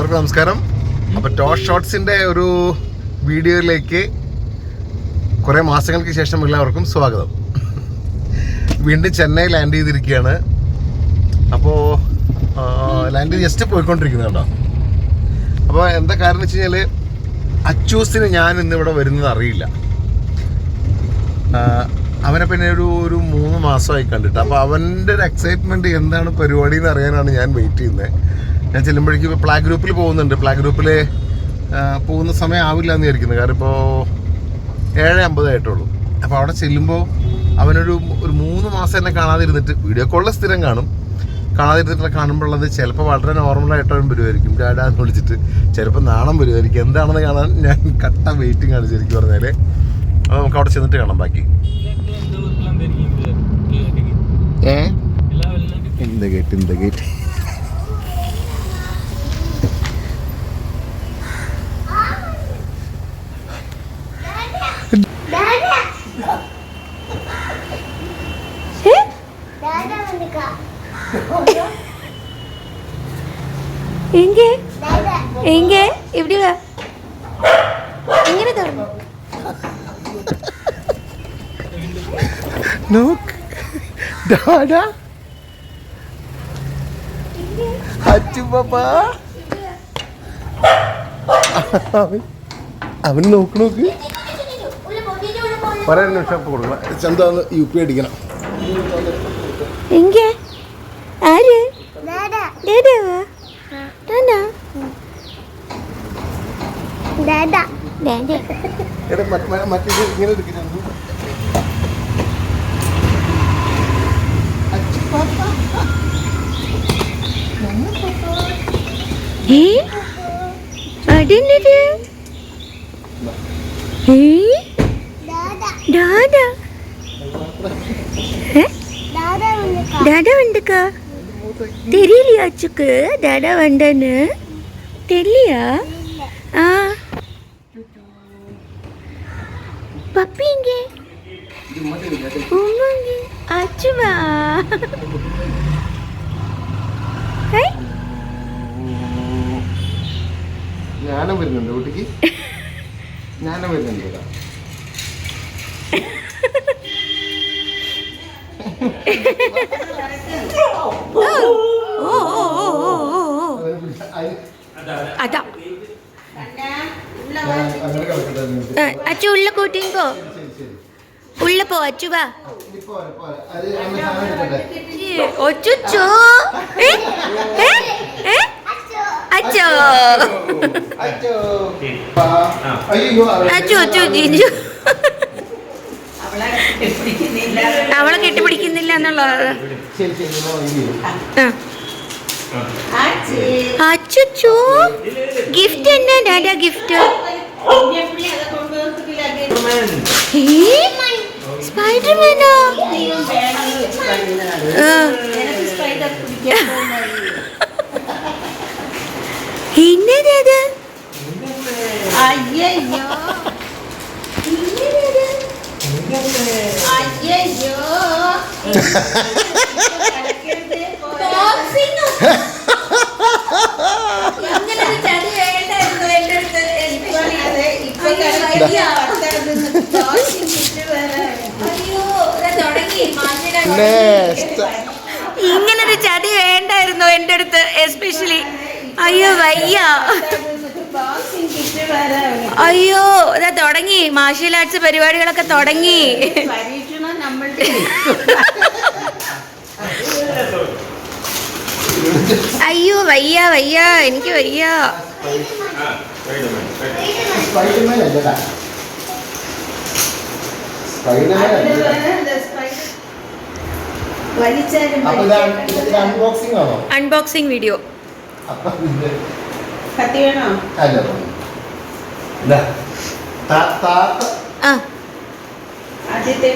എല്ലാവർക്കും നമസ്കാരം. അപ്പൊ ടോ ഷോട്ട്സിന്റെ ഒരു വീഡിയോയിലേക്ക് കുറെ മാസങ്ങൾക്ക് ശേഷം എല്ലാവർക്കും സ്വാഗതം. വീണ്ടും ചെന്നൈ ലാൻഡ് ചെയ്തിരിക്കുകയാണ്. അപ്പോൾ ലാൻഡ് ജസ്റ്റ് പോയിക്കൊണ്ടിരിക്കുന്നുണ്ടോ അപ്പോൾ എന്താ കാരണം വെച്ച് കഴിഞ്ഞാൽ അച്ചൂസിന് ഞാൻ ഇന്നിവിടെ വരുന്നത് അറിയില്ല. അവനെ പിന്നെ ഒരു ഒരു മൂന്ന് മാസമായി കണ്ടിട്ട്. അപ്പോൾ അവന്റെ ഒരു എക്സൈറ്റ്മെന്റ് എന്താണ് പരിപാടി എന്ന് അറിയാനാണ് ഞാൻ വെയിറ്റ് ചെയ്യുന്നത് ഞാൻ ചെല്ലുമ്പോഴേക്കും പ്ലാ ഗ്രൂപ്പിൽ പോകുന്നുണ്ട് പ്ലാ ഗ്രൂപ്പിൽ പോകുന്ന സമയം ആവില്ല എന്ന് വിചാരിക്കുന്നത് കാരണം ഇപ്പോൾ ഏഴ് അമ്പതായിട്ടുള്ളൂ അപ്പോൾ അവിടെ ചെല്ലുമ്പോൾ അവനൊരു ഒരു മൂന്ന് മാസം തന്നെ കാണാതിരുന്നിട്ട് വീഡിയോ കോളിൽ സ്ഥിരം കാണും കാണാതിരുന്നിട്ട് കാണുമ്പോഴുള്ളത് ചിലപ്പോൾ വളരെ നോർമലായിട്ടവൻ വരുമായിരിക്കും ഡാഡാ എന്ന് വിളിച്ചിട്ട് ചിലപ്പോൾ നാണം വരുമായിരിക്കും എന്താണെന്ന് കാണാൻ ഞാൻ കട്ട വെയിറ്റിംഗ് ആണ് ശരിക്കും പറഞ്ഞാൽ അപ്പോൾ നമുക്ക് അവിടെ ചെന്നിട്ട് കാണാം ബാക്കി ഏ എന്താ കേട്ട് എന്താ കേട്ട് എങ്ങനെ തുറന്നു നോക്ക്. ഡാഡാ. അച്ചു പാപ്പാ അവൻ നോക്ക് നോക്ക്. പറയാൻ കൊടുക്കണം. ചന്ത യു പി അടിക്കണം. എങ്കെ? ആര്? ഡേഡാവാ ഡാഡാ ഡാഡാ ഡാഡേ എടാ മറ്റേ മറ്റേ ഇങ്ങനെ ഏ ഡാഡാ ഡാഡா வந்துக்கா தெரியலையா அச்சுக்கு டாடா வந்தேன்னு தெரியலையா ஆ பப்பி இங்கே உமாங்க அச்சுவா ഹൈ ഞാനും വരുന്നുണ്ട് വീട്ടിക്ക് ഞാനും വരുന്നുണ്ട് അതാ. അച്ചു ഉള്ള കൂട്ടിങ്കോ ഉള്ള പോ അച്ചു വാ. ഒച്ചുച്ചു അച്ചോ അച്ചോ അച്ചു അച്ചു ജിജു. അവളെ കെട്ടിപ്പിടിക്കുന്നില്ല എന്നുള്ളത് അച്ചു ഗിഫ്റ്റ് എന്നാ ഡാഡാ ഗിഫ്റ്റ് സ്പൈഡർമാനോ എന്നതത് അയ്യോ. ഇങ്ങനൊരു ചടി വേണ്ടായിരുന്നു എന്റെ അടുത്ത് എസ്പെഷ്യലി അയ്യോ വയ്യ. അയ്യോ ഇതാ തുടങ്ങി. മാർഷ്യൽ ആർട്സ് പരിപാടികളൊക്കെ തുടങ്ങി. അയ്യോ വയ്യ വയ്യ എനിക്ക് വയ്യ. അൺബോക്സിംഗ് ആണോ? അൺബോക്സിംഗ് വീഡിയോ കത്തി വേണോ അല്ല ഇതാ. താ- താത്ത ആ ആദ്യത്തെ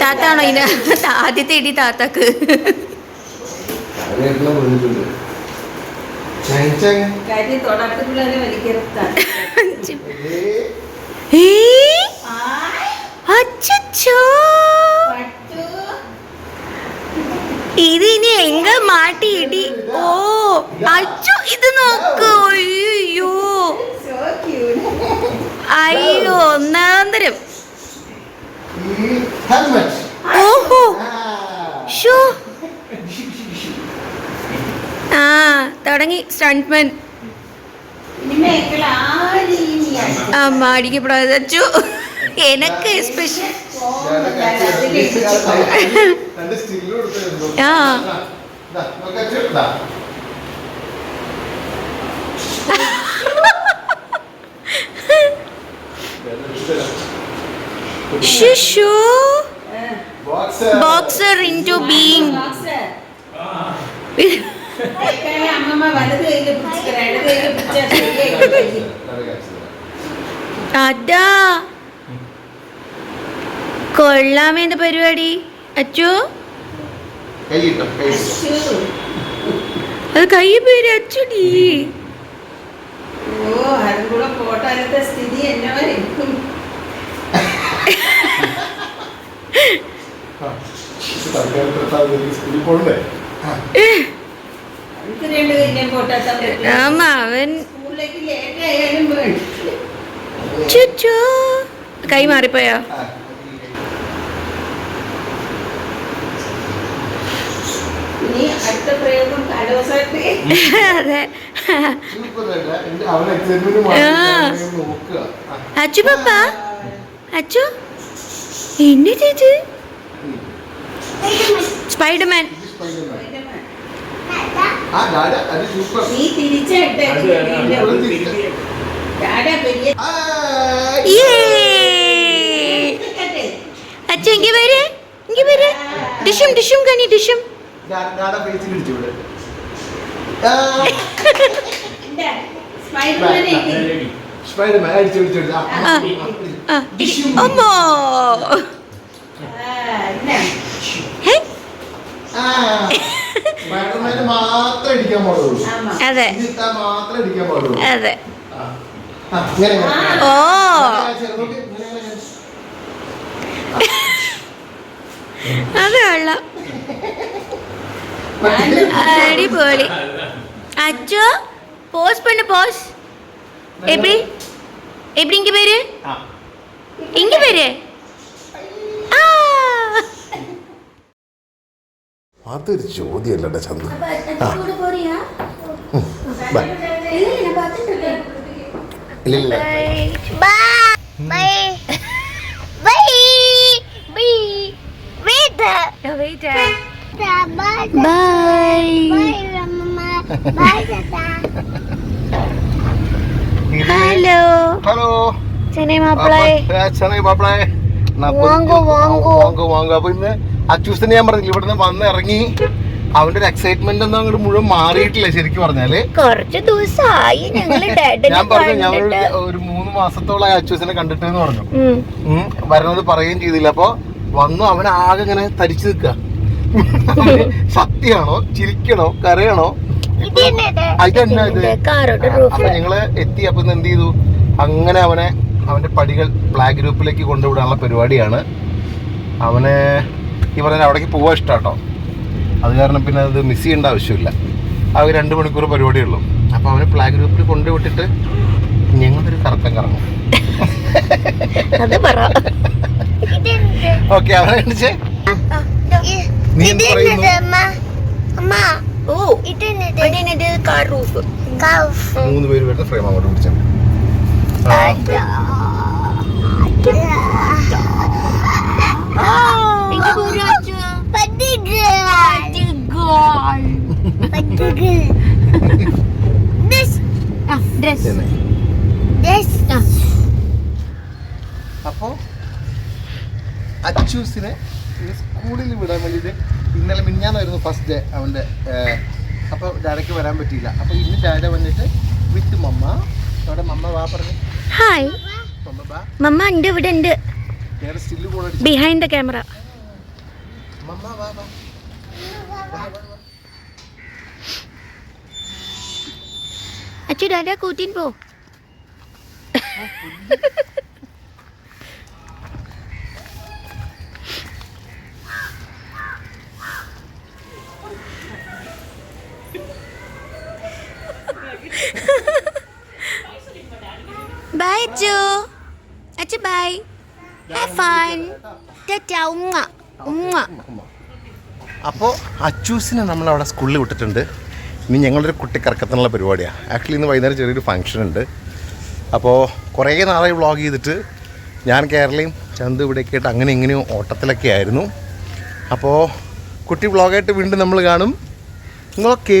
താത്താണോ ഇന ആദ്യത്തെ ഇടി താത്താക്ക്. അവരെല്ലാം വീണിട്ടുണ്ട് ചങ് ചങ്. കാര്യം തൊടാത്ത പിള്ളേരെ വലിക്കരുത്താണ് ഏ, ഏ അച്ചച്ചോ പട്ടു ഇത് ഇനി എങ്ക മാട്ടി ഇടി ഓ അച്ചു ഇത് നോക്ക് അയ്യോ അയ്യോ ഒന്നാന്തരം ഹെൽമെറ്റ് ഓഹോ. ഷോ ആ തുടങ്ങി സ്റ്റണ്ട്മൻ ആ മാടിക്ക് പ്രതച്ചു എനക്ക് സ്പെഷ്യൽ രണ്ട് സ്റ്റില്ലും എടുത്തിരുന്നു ആ. ഇതാ ശരിയായി കഴിയും. അതാ കൊള്ളാമേന്ത പരിപാടി അച്ചു. അത് കൈ പേര് അച്ചുടി സ്ഥിതി ആമ അവൻ കൈ മാറിപ്പോയോ? അതെ. അച്ചു പപ്പ? അച്ചു? എന്നത് ഏ അച്ചു ഇങ്ങ വരെ ഇങ്ങ വരെ. ഡിഷും ഡിഷും കനി ഡിഷും. സ്പൈഡർമാൻ അടിച്ചു ആ അമ്മോ ഹേ ആ. സ്പൈഡർമാന് മാത്രമേ അടിക്കാൻ പാടുള്ളൂ ആമാ അതെ ഇത് ഇട്ടാ മാത്രമേ അടിക്കാൻ പാടുള്ളൂ അതെ ആ. ആ, ഇങ്ങനെ, ഇങ്ങനെ. ഓ ഇങ്ങനെ, നോക്ക്, ഇങ്ങനെ, ഇങ്ങനെ. അത് കൊള്ളാം അടിപൊളി അച്ചോ போஸ் பண்ணு போஸ் எப்படி எப்படி இங்க பேரு ആ. இங்க பேரு അതൊരു ചോദ്യമല്ലട ചന്ത ഇല്ല ഇല്ല ഹലോ. ഹലോ. ചെന്നൈ മാപ്പിളേ. ചെന്നൈ മാപ്പിളേ. വാങ്ങോ വാങ്ങോ വാങ്ങോ വാങ്ങോ അപ്പൊ ഇന്ന് അച്ചൂസിനെ ഞാൻ പറഞ്ഞില്ല ഇവിടുന്ന് വന്ന് ഇറങ്ങി അവന്റെ ഒരു എക്സൈറ്റ്മെന്റ് ഒന്നും അങ്ങോട്ട് മുഴുവൻ മാറിയിട്ടില്ല ശരിക്കും പറഞ്ഞാൽ. കുറച്ച് ദിവസമായി ഞാൻ പറഞ്ഞു ഞാൻ ഒരു- മൂന്ന് മാസത്തോളം അച്ചൂസിനെ കണ്ടിട്ട് എന്ന് പറഞ്ഞു. വരണത് പറയുകയും ചെയ്തില്ല. അപ്പൊ വന്നു അവൻ ആകെ ഇങ്ങനെ തരിച്ചു നിൽക്കുക. സത്യാണോ ചിരിക്കണോ കരയണോ? ഇത്? അപ്പൊ ഞങ്ങൾ എത്തി അപ്പൊ എന്ത് ചെയ്തു? അങ്ങനെ അവനെ അവന്റെ പടികൾ ബ്ലാക്ക് ഗ്രൂപ്പിലേക്ക് കൊണ്ടുവിടാനുള്ള പരിപാടിയാണ്. അവന് ഈ പറഞ്ഞ അവിടേക്ക് പോവാൻ ഇഷ്ടമാട്ടോ അത് കാരണം പിന്നെ അത് മിസ് ചെയ്യേണ്ട ആവശ്യമില്ല. ആ ഒരു രണ്ട് മണിക്കൂർ പരിപാടിയുള്ളൂ. അപ്പോൾ അവനെ പ്ലാഗ് ഗ്രൂപ്പിൽ കൊണ്ടുവിട്ടിട്ട് ഞങ്ങളൊരു കറക്കം കറങ്ങും. ഓക്കെ അവനെ കണ്ടിച്ചേ നീ എന്ത് പറയുന്നു? ഓ അതിനത് കാർ റൂഫ് മൂന്ന് പേര് വരുന്ന ഫ്രെയിം അങ്ങോട്ട് പിടിച്ചാൽ അപ്പോ അച്ചൂസിനെ സ്കൂളിൽ വിടാൻ വേണ്ടിയിട്ട് ഇന്നലെ മിഞ്ഞാന്നായിരുന്നു ഫസ്റ്റ് ഡേ അവന്റെ അപ്പോൾ ഡാഡയ്ക്ക് വരാൻ പറ്റിയില്ല. അപ്പോൾ ഇന്ന് ഡാഡ വന്നിട്ട് വിത്ത് മമ്മ. അവിടെ മമ്മ വാ പറഞ്ഞു. ഹായ് മമ്മ ഉണ്ട് ഇവിടെ ഉണ്ട്. ബിഹൈൻഡ് ദ ക്യാമറ മമ്മ വാ വാ അച്ചു ഡാഡാ കൂട്ടിൻ പോ bye Achu Achu bye have fun Tata ഉമ്മ ഉമ്മ അപ്പോൾ അച്ചൂസിനെ നമ്മൾ അവിടെ സ്കൂളിൽ വിട്ടിട്ടുണ്ട്. ഇനി ഞങ്ങളൊരു കുട്ടിക്കറക്കത്തിനുള്ള പരിപാടിയാണ് ആക്ച്വലി ഇന്ന് വൈകുന്നേരം ചെറിയൊരു ഫംഗ്ഷൻ ഉണ്ട്. അപ്പോൾ കുറേ നാളായി വ്ളോഗ് ചെയ്തിട്ട് ഞാൻ കേരളയും ചന്ത് ഇവിടെയൊക്കെ ആയിട്ട് അങ്ങനെ ഇങ്ങനെയും ഓട്ടത്തിലൊക്കെ ആയിരുന്നു. അപ്പോൾ കുട്ടി വ്ളോഗായിട്ട് വീണ്ടും നമ്മൾ കാണും. ഓക്കേ